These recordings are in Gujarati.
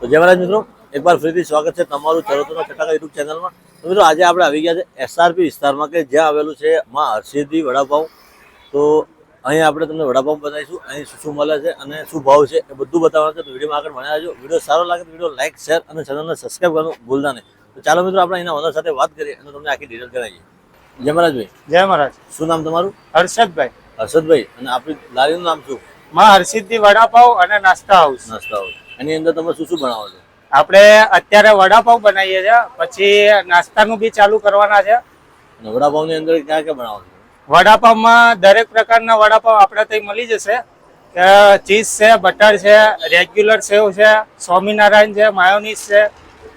તો જય મહારાજ મિત્રો એકવાર ફરીથી સ્વાગત છે તમારું ચરોતરના ચટાકા યુટ્યુબ ચેનલમાં. તો મિત્રો આજે આપણે આવી ગયા છે એસઆરપી વિસ્તારમાં કે જ્યાં આવેલું છે માં હર્ષિદી વડાપાઉં. તો અહીં આપણે તમને વડાપાઉં બતાવીશું અહીં શું શું મળે છે અને શું ભાવ છે એ બધું બતાવવાનું છે. તો વિડીયોમાં આગળ ભણ્યા જો વીડિયો સારો લાગે તો વીડિયો લાઇક શેર અને ચેનલને સબસ્ક્રાઈબ કરવાનું ભૂલતા નહીં. તો ચાલો મિત્રો આપણે એના ઓનર સાથે વાત કરીએ અને તમને આખી ડિટેલ કરાવીએ જય મહારાજભાઈ. જય મહારાજ. શું નામ તમારું? હર્ષદભાઈ. હર્ષદભાઈ. અને આપણી લારીનું નામ શું? માં હરસિદ્ધિ વડાપાઉ અને નાસ્તા હાઉસ. નાસ્તા હોય એની અંદર તમે શું શું બનાવો છો? આપણે અત્યારે વડાપાવ બનાવીએ છીએ પછી નાસ્તાનું બી ચાલુ કરવાના છે. અને વડાપાઉંની અંદર ક્યાં ક્યાં બનાવો છો? વડાપાવમાં દરેક પ્રકારના વડાપાવ આપણે ત્યાં મળી જશે. ચીઝ છે બટર છે રેગ્યુલર સેવ છે સ્વામિનારાયણ છે માયોનીઝ છે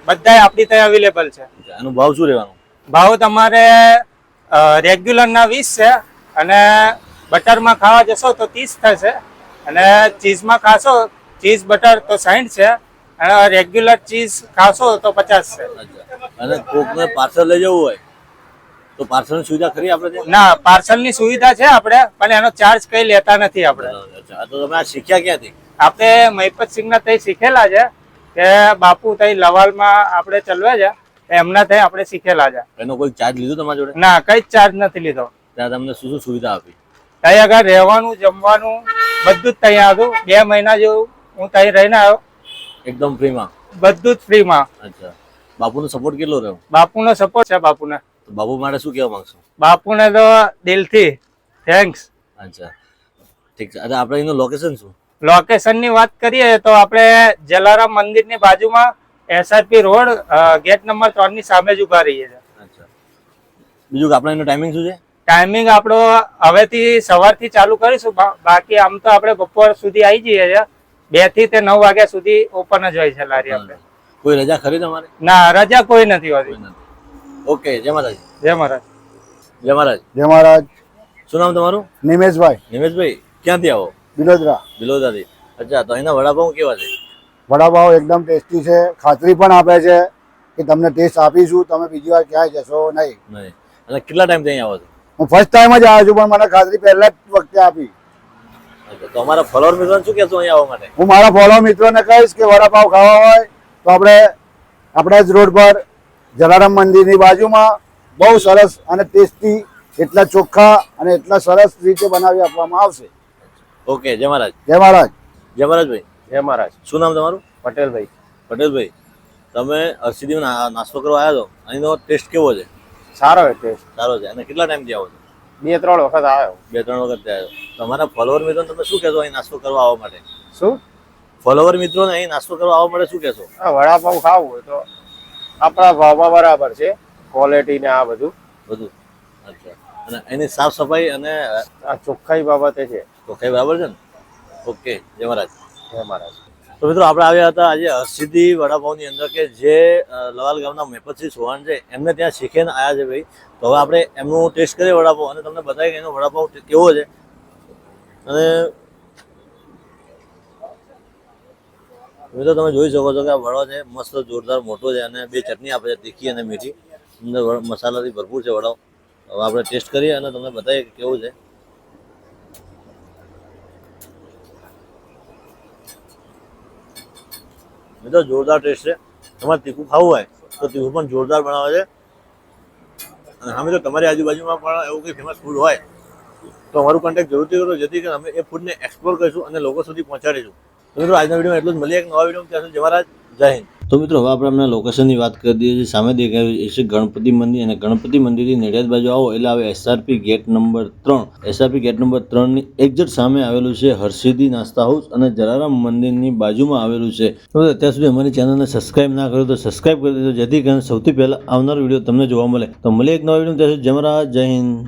બધાય આપણી ત્યાં અવેલેબલ છે. એનું ભાવ શું રહેવાનો? ભાવ તમારે રેગ્યુલરના વીસ છે અને બટરમાં ખાવા જશો તો ત્રીસ થશે અને ચીઝમાં ખાશો ચીઝ બટર તો સાઈઠ છે અને રેગ્યુલર ચીઝ ખાશો તો પચાસ છે. અને કોકને પાર્સલ લઈ જવું હોય તો પાર્સલની સુવિધા ખરી આપણે ત્યાં? ના પાર્સલની સુવિધા છે આપણે પણ એનો ચાર્જ કઈ લેતા નથી આપણે. તો તમે આ શીખ્યા ક્યાંથી? આપણે મહિપત સિંહના તઈ શીખેલા છે કે બાપુ તઈ લવાલમાં આપણે ચલવે છે એમના તઈ આપણે શીખેલા છે. એનો કોઈ ચાર્જ લીધો તમારા જોડે? ના કઈ ચાર્જ નથી લીધો. ત્યાં તમને શું શું સુવિધા આપી? ત્યાં આગળ રહેવાનું જમવાનું બધું જ ત્યાં હતું. બે મહિના જેવું હું ત્યાં રહીને આવ્યો. એકદમ ફ્રીમાં બધું જ ફ્રીમાં અચ્છા. બાપુનો સપોર્ટ કેટલો રહ્યો? બાપુનો સપોર્ટ છે બાપુને. તો બાપુ માટે શું કહેવા માંગશો? બાપુને તો દિલથી થેન્ક્સ અચ્છા. ઠીક છે. અચ્છા આપણે એનું લોકેશન શું? લોકેશનની વાત કરીએ તો આપણે જલારામ મંદિરની બાજુમાં એસઆરપી રોડ ગેટ નંબર ત્રણની સામે જ ઊભા રહીએ છીએ. અચ્છા. બીજું આપણે એનો ટાઈમિંગ શું છે? ટાઈમિંગ આપણો હવેથી સવારથી ચાલુ કરીશું. બાકી આમ તો આપણે બપોર સુધી આવી જઈએ છીએ. બેથી તે નવ વાગ્યા સુધી ઓપન જ હોય છે લારી આપણે. કોઈ રજા ખરી તમારે? ના રજા કોઈ નથી હોતી. નથી. ઓકે જય મહારાજ જય મહારાજ. જય મહારાજ. જય મહારાજ. શું નામ તમારું? નિમેશભાઈ. નિમેશભાઈ ક્યાંથી આવો? બિલોદરા. બિલોદરાથી. અચ્છા તો અહીંના વડાપાઉં કેવા છે? વડાપાઉં એકદમ ટેસ્ટી છે. ખાતરી પણ આપે છે કે તમને ટેસ્ટ આપીશું. તમે બીજી વાર ક્યાંય જશો નહીં. નહીં. અને કેટલા ટાઈમથી અહીં આવો છો? હું ફર્સ્ટ ટાઈમ જ આવ્યો છું પણ મને ખાતરી પહેલા જ વખતે આપી. તો અમારા ફોલોઅર મિત્રોને શું કહેશો અહીંયા આવવા માટે? હું મારા ફોલો મિત્રોને કહીશ કે વડાપાવ ખાવા હોય તો આપણે આપણા જ રોડ પર જલારામ મંદિરની બાજુમાં બહુ સરસ અને ટેસ્ટી એટલા ચોખ્ખા અને એટલા સરસ રીતે બનાવી આપવામાં આવશે. ઓકે જય મહારાજ. જય મહારાજ. જય મહારાજભાઈ. જય મહારાજ. શું નામ તમારું? પટેલભાઈ. પટેલભાઈ તમે હર્ષિદીમાં નાસ્તો કરવા આવ્યા છો? અહીંનો ટેસ્ટ કેવો છે? સારો ટેસ્ટ સારો છે. અને કેટલા ટાઈમથી આવો છો? બે ત્રણ વખત આવ્યો. બે ત્રણ વખત આવ્યો. તમારા ફોલોવર મિત્રો તમે શું કહેશો અહીં નાસ્તો કરવા આવવા માટે? શું? ફોલોવર મિત્રોને અહીં નાસ્તો કરવા આવવા માટે શું કહેશો? આ વડાપાવ ખાવું હોય તો આપણા ભાવમાં બરાબર છે ક્વોલિટી ને આ બધું. બધું. અચ્છા. અને એની સાફ સફાઈ અને આ ચોખ્ખાઈ બાબતે છે. ચોખ્ખાઈ બરાબર છે ને? ઓકે. જય મહારાજ. જય મહારાજ. તો મિત્રો આપણે આવ્યા હતા આજે હરસિદ્ધિ વડાપાઉંની અંદર કે જે લવાલ ગામના મેપતસિંહ ચૌહાણ છે, એમને ત્યાં શીખીને આવ્યા છે ભાઈ. તો હવે આપણે એમનું ટેસ્ટ કરીએ વડાપાઉં અને તમને બતાવીએ કે એનો વડાપાઉં કેવો છે. અને મિત્રો તમે જોઈ શકો છો કે આ વડો છે, મસ્ત જોરદાર મોટો છે અને બે ચટણી આપે છે, તીખી અને મીઠી. અંદર મસાલાથી ભરપૂર છે વડાઓ હવે આપણે ટેસ્ટ કરીએ અને તમને બતાવીએ કે કેવું છે. મિત્રો જોરદાર ટેસ્ટ છે. તમારે તીખું ખાવું હોય તો તીખું પણ જોરદાર બનાવે છે. અને હા મિત્રો, તમારી આજુબાજુમાં પણ એવું કંઈ ફેમસ ફૂડ હોય તો અમારું કોન્ટેક્ટ જરૂરથી કરો, જેથી કરીને અમે એ ફૂડને એક્સપ્લોર કરીશું અને લોકો સુધી પહોંચાડીશું. મિત્રો, આજના વિડીયોમાં એટલું જ. મળીએ એક નવા વીડિયો ત્યાં સુધી જય જય હિન્દ. તો મિત્રો, હવે આપણે અમને લોકેશનની વાત કરી દઈએ છીએ. સામે દેખાયું છે ગણપતિ મંદિર અને ગણપતિ મંદિરની નડિયાદ બાજુ આવો. એટલે આવે એસઆરપી ગેટ નંબર ત્રણ. એસઆરપી ગેટ નંબર ત્રણની એક્ઝેક્ટ સામે આવેલું છે હર્ષિદી નાસ્તા હાઉસ અને જલારામ મંદિરની બાજુમાં આવેલું છે. તો અત્યાર સુધી અમારી ચેનલને સબસ્ક્રાઇબ ના કર્યો તો સબસ્ક્રાઇબ કરી દેજો. જેથી કરીને સૌથી પહેલાં આવનાર વીડિયો તમને જોવા મળે. તો મળીએ એક નવા વીડિયો ત્યાં સુધી જય હિન્દ.